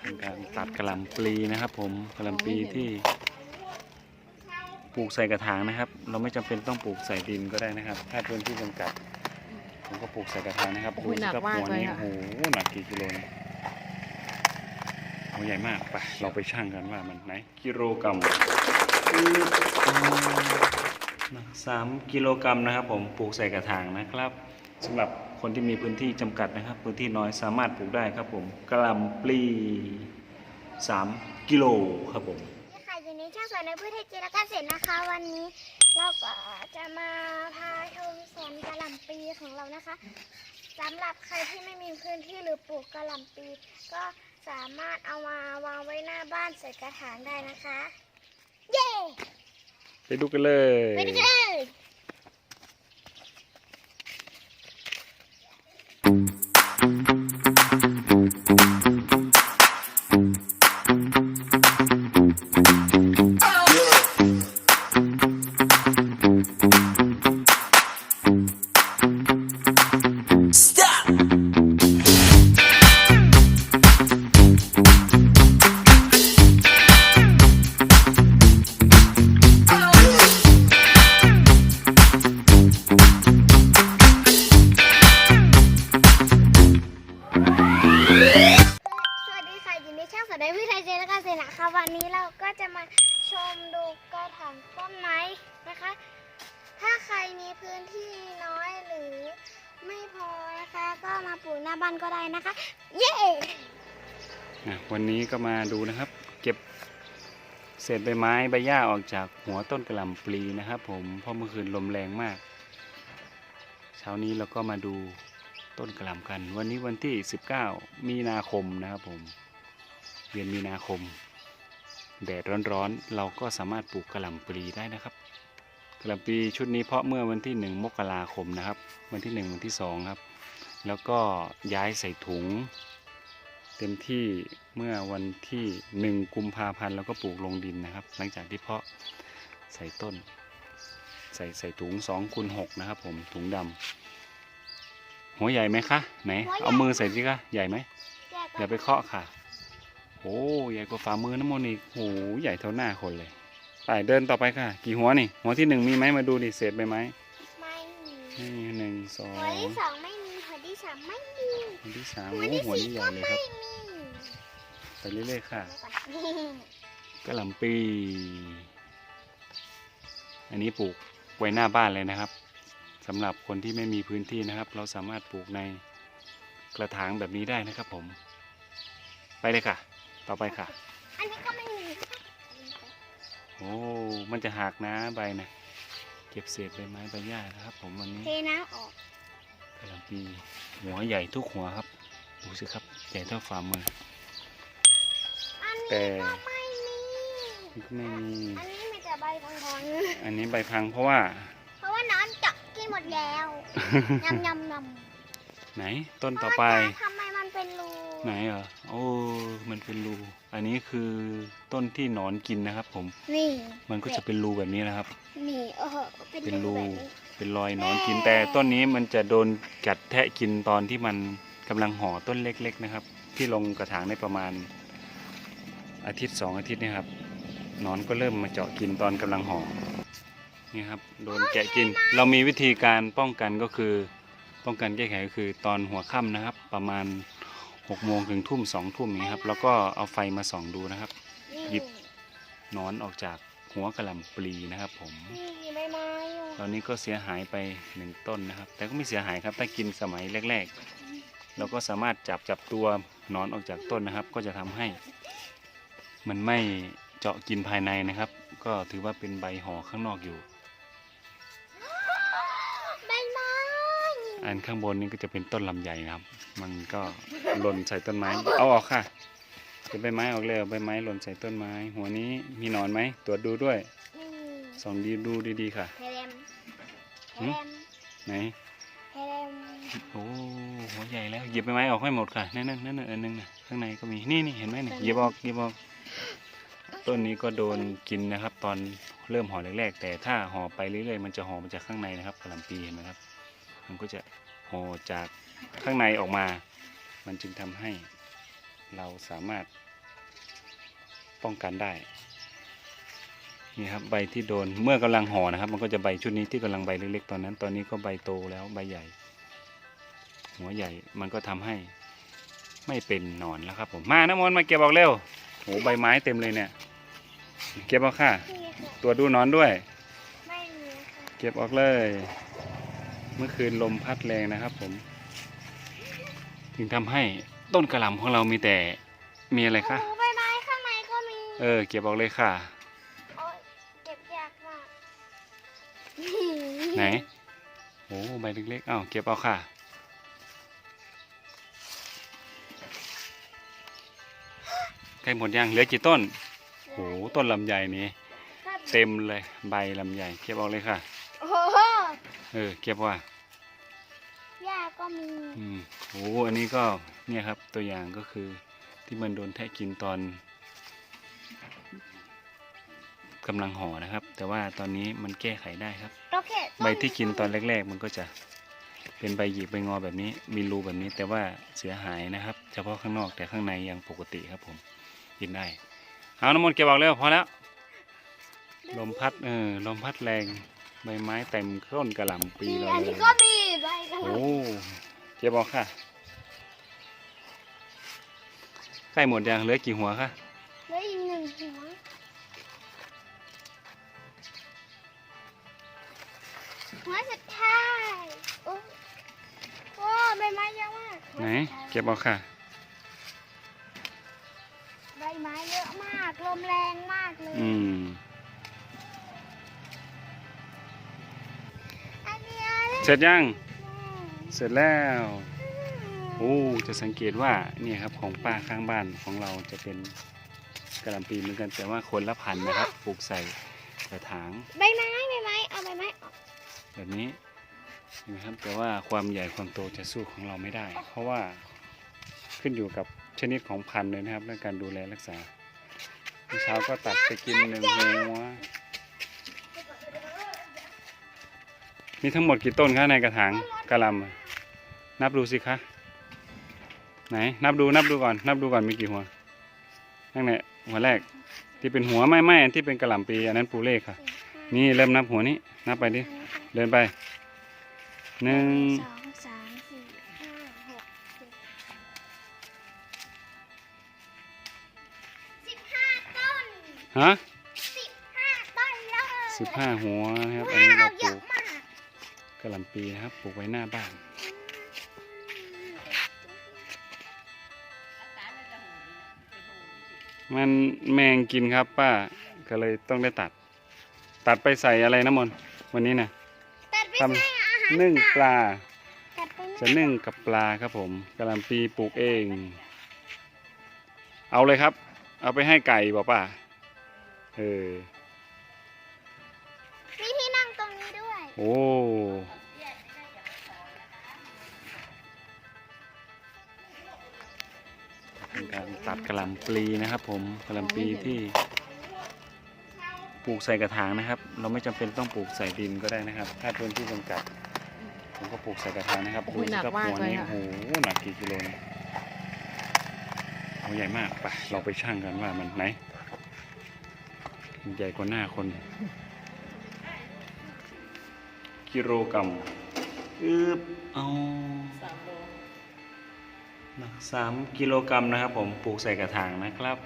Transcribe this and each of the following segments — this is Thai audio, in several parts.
เป็นการตัดกระหล่ำปลีนะครับผมกระหล่ำปลีที่ปลูกใส่กระถางนะครับ เราไม่จำเป็นต้องปลูกใส่ดินก็ได้นะครับ ถ้าพื้นที่จำกัดผมก็ปลูกใส่กระถางนะครับโอ้โหดูสิครับหนักมากหัวนี้เลยค่ะโอ้โหหนักกี่กิโลเนี่ยหัวใหญ่มากไปเราไปชั่งกันว่ามันไหนกิโลกรัมสามกิโลกรัมนะครับ ผมปลูกใส่กระถางนะครับสำหรับ คนที่มีพื้นที่จำกัดนะครับ พื้นที่น้อยสามารถปลูกได้ครับผมกระหล่ำปลีสามกิโลครับผมนี่ค่ะอยู่ในช่างสวนในพืชไทยจีนและเกษตรนะคะ วันนี้เราก็จะมาพาชมสวนกะหล่ำปีของเรานะคะสำหรับใครที่ไม่มีพื้นที่หรือปลูกกะหล่ำปี ก็สามารถเอามาวางไว้หน้าบ้านใส่กระถางได้นะคะ เย้ไปดูกันเลยไปดูกันเลย นะคะ ถ้าใครมีพื้นที่น้อยหรือไม่พอนะคะ ก็มาปลูกหน้าบ้านก็ได้นะคะ เย้อะวันนี้ก็มาดูนะครับ เก็บเศษใบไม้ใบหญ้าออกจากหัวต้นกระหล่ำปลีนะครับผมเพราะเมื่อคืนลมแรงมาก เช้านี้เราก็มาดูต้นกระหล่ำกัน วันนี้วันที่ 19 มีนาคมนะครับผมเดือนมีนาคมแดดร้อนๆ เราก็สามารถปลูกกระหล่ำปลีได้นะครับ กระหล่ำปลีชุดนี้เพาะเมื่อวันที่ 1 มกราคมนะครับ วันที่ 1 วันที่ 2 ครับ แล้วก็ย้ายใส่ถุง เต็มที่เมื่อวันที่หนึ่งกุมภาพันธ์เราก็ปลูกลงดินนะครับ หลังจากที่เพาะใส่ต้น ใส่ใส่ถุงสองคูณหกนะครับ ผมถุงดำหัวใหญ่ไหมคะไหนเอามือใส่สิคะใหญ่ไหมอย่าไปเคาะค่ะโอ้ใหญ่กว่าฝ่ามือน้ำมนต์อีกโอ้ใหญ่เท่าหน้าคนเลย ไปเดินต่อไปค่ะ กี่หัวนี่ หัวที่หนึ่งมีไหมมาดูดิเศษใบไม้ไม่มีนี่หนึ่งสองหัวที่สองไม่มีหัวที่สามไม่มีหัวที่สามหัวโอ้ที่หัวสี่นี้ใหก็ญ่เลยไม่ครับมีไปเรื่อยๆค่ะเดี๋ยวก่อนกระหล่ำปีอันนี้ปลูกไว้หน้าบ้านเลยนะครับสำหรับคนที่ไม่มีพื้นที่นะครับ เราสามารถปลูกในกระถางแบบนี้ได้นะครับผม ไปเลยค่ะ ต่อไปค่ะอันนี้ก็ไม่มี โอ้ มันจะหักนะใบนะเก็บเศษใบไม้ใบหญ้านะครับ ผมวันนี้เทน้ำออกกระหล่ำปีหัวใหญ่ทุกหัวครับ ดูสิครับ ใหญ่เท่าฝ่ามือ อันแต่นี้ก็ไม่มีไม่มี อันนี้มีแต่ใบทองทองอันนี้ใบพังเพราะว่า เพราะว่าน้ำเจาะกินหมดแล้วยำยำยำไหนต้นต่อไป ทำไมมันเป็นรู ไหนเหรอโอ้ มันเป็นรู อันนี้คือต้นที่หนอนกินนะครับ ผม นี่ มันก็จะเป็นรูแบบนี้นะครับ นี่โอ้โหเป็นเป็นรูแบบนี้ เป็นรอยหนอนกิน แต่ต้นนี้มันจะโดนกัดแทะกินตอนที่มันกำลังห่อต้นเล็ก ๆ นะครับ ที่ลงกระถางได้ประมาณ อาทิตย์สองอาทิตย์เนะครับ หนอนก็เริ่มมาเจาะกินตอนกำลังห่อ นี่ครับ โดนแกะกิน เรามีวิธีการป้องกันก็คือ ป้องกันแก้ไขก็คือตอนหัวค่ำนะครับ ประมาณ 6กโมงถึงทุ่มสองทุ่มอย่างนี้ครับ แล้วก็เอาไฟมาส่องดูนะครับนี่หยิบหนอนออกจากหัวกระหล่ำปลีนะครับผมนี่ใบไม้อยู่ตอนนี้ก็เสียหายไปหนึ่งต้นนะครับ แต่ก็ไม่เสียหายครับถ้ากินสมัยแรก ๆ เราก็สามารถจับจับตัวหนอนออกจากต้นนะครับ ก็จะทำให้ มันไม่เจาะกินภายในนะครับ ก็ถือว่าเป็นใบห่อข้างนอกอยู่ อันข้างบนนี้ก็จะเป็นต้นลำไยนะครับ มันก็หล่นใส่ต้นไม้ เอาออกค่ะจะใบไม้ออกเลยเอาใบไม้หล่นใส่ต้นไม้ หัวนี้มีหนอนไหมตรวจดูด้วยนี่ส่องดีดูดีๆค่ะเฮเลมเฮหืเลมมไหนเฮเลมโอ้หัวใหญ่แล้วหยิบใบไม้ออกให้หมดค่ะนั่นนั่นนั่นอันหนึงนะข้างในก็มีนี่นี่เห็นไหมนี่หยิบออกหยิบออกต้นนี้ก็โดนกินนะครับ ตอนเริ่มห่อแรกๆ แต่ถ้าห่อไปเรื่อยๆมันจะห่อมาจากข้างในนะครับกระหลำปีเห็นไหมครับ มันก็จะห่อจากข้างในออกมา มันจึงทำให้เราสามารถป้องกันได้นี่ครับใบที่โดนเมื่อกำลังห่อนะครับ มันก็จะใบชุดนี้ที่กำลังใบเล็กๆตอนนั้น ตอนนี้ก็ใบโตแล้วใบใหญ่ หัวใหญ่มันก็ทำให้ไม่เป็นหนอนแล้วครับผมมาน้ำมนต์มาเก็บออกเร็วโหใบไม้เต็มเลยเนี่ย เก็บเอาค่ะนี่ค่ะ ตัวจดูหนอนด้วยไม่มีค่ะเก็บออกเลยเมื่อคืนลมพัดแรงนะครับผม ถึงทำให้ต้นกระหล่ำของเรามีแต่มีอะไรคะโอ้ใบไม้ข้างในก็มีเออเก็บออกเลยค่ะโอ้ยเก็บยากมากไหนโอ้ใบเล็กๆอ้าวเก็บเอาค่ะใกล้หมดยังเหลือกี่ต้นโอ้ต้นลำไยนี้ เต็มเลยใบลำไยเก็บออกเลยค่ะโอ้โหเออเก็บว่าหญ้า ก็มีอืมโอ้อันนี้ก็เนี่ยครับตัวอย่างก็คือที่มันโดนแทะกินตอนกำลังห่อนะครับ แต่ว่าตอนนี้มันแก้ไขได้ครับ โอเคใบที่กินตอนแรก ๆ มันก็จะเป็นใบหยิกใบงอแบบนี้ มีรูแบบนี้แต่ว่าเสียหายนะครับ เฉพาะข้างนอกแต่ข้างในยังปกติครับผมกินได้เอาน้ำมันต์เก็บออกแล้วพอแล้วลมพัดเออลมพัดแรงใบไม้เต็มต้นกระหล่ำปีนี่เราอันเลนี้ยก็มีใบกระห โอ้ล่ำเก็บออกค่ะใกล้หมดยังเหลือกี่หัวคะเหลืออีกหนึ่งหัวหัวสุดท้ายโอ้โอ้ใบไม้เยอะมากไหนเก็บออกค่ะใบไม้เยอะมากลมแรงมากเลยอืมอันนี้อะไรเสร็จยังอืม เสร็จแล้วโอ้จะสังเกตว่าเนี่ยครับของป้าข้างบ้านของเราจะเป็นกระลำปีเหมือนกันแต่ว่าคนละพันธุ์นะครับปลูกใส่กระถางใบไม้ใบไม้เอาใบไม้ออกแบบนี้นไหมครับแต่ว่าความใหญ่ความโตจะสู้ของเราไม่ได้ เพราะว่าขึ้นอยู่กับชนิดของพันธุ์เลยนะครับและการดูแลรักษาเมื่อเช้าก็ตัดไปกินหนึ่งหัวมีทั้งหมดกี่ต้นคะในกระถางกระลำ นับดูสิคะไหนนับดูนับดูก่อน นับดูก่อนมีกี่หัวนั่นแหละหัวแรกที่เป็นหัวไม่ไม่อันที่เป็นกระหล่ำปีอันนั้นปูเล่ค่ะ นี่เริ่มนับหัวนี้ นับไปดิเดินไปหนึ่งสองสามสี่ห้าหกเจ็ดสิบห้าต้นฮะสิบห้าต้นเลยสิบห้าหัวนะครับอันว้านี้เราวปเยลูอะกมากกระหล่ำปีนะครับปลูกไว้หน้าบ้าน มันแมงกินครับ ป้าก็เลยต้องได้ตัด ตัดไปใส่อะไรน้ำมนต์วันนี้นะตัดไปทใส่อาหารำนึ่งปลา ตัดไปจะนึ่งกับปลาครับผมกระหล่ำปีปลูกเอง เอาเลยครับ เอาไปให้ไก่บอกป้าเออ มีที่นั่งตรงนี้ด้วย โอ้ เป็นการตัดกระหล่ำปลีนะครับผมกระหล่ำปลีที่ปลูกใส่กระถางนะครับ เราไม่จำเป็นต้องปลูกใส่ดินก็ได้นะครับ ถ้าพื้นที่จำกัด ผมก็ปลูกใส่กระถางนะครับโอ้โหดูสิครับหนักมากหัวนี้เลยโอ้ค่ะโหหนักกี่กิโลนะหัวใหญ่มากไปเราไปชั่งกันว่ามันไหนใหญ่กว่าหน้าคน กิโลกรัมอึบเอาหนัก สามกิโลกรัมนะครับผมปลูกใส่กระถางนะครับ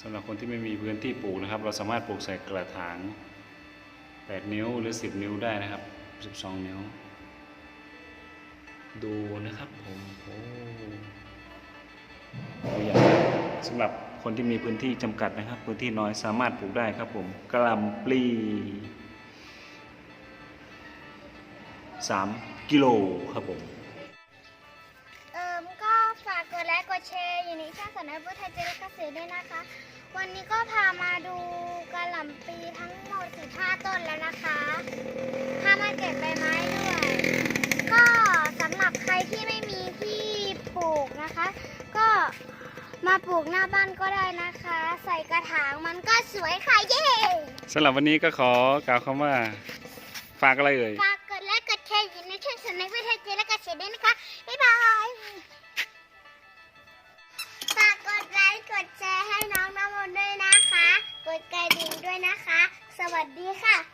สำหรับคนที่ไม่มีพื้นที่ปลูกนะครับ เราสามารถปลูกใส่กระถาง 8 นิ้วหรือ 10 นิ้วได้นะครับ 12 นิ้ว ดูนะครับผมโอ้ตัวอย่างสำหรับคนที่มีพื้นที่จำกัดนะครับ พื้นที่น้อยสามารถปลูกได้ครับผมกระหลำปลี3 กิโลครับผม อยู่ในช่องสนับพุทธเจริญเกษตรด้วยนะคะ วันนี้ก็พามาดูกระหล่ำปีทั้งหมด15ต้นแล้วนะคะ พามาเก็บใบไม้ด้วย ก็สำหรับใครที่ไม่มีที่ปลูกนะคะ ก็มาปลูกหน้าบ้านก็ได้นะคะ ใส่กระถางมันก็สวยค่ะเย้สำหรับวันนี้ก็ขอกล่าวคำว่า ฝากอะไรเอ่ยฝาก วัสดีค่ะ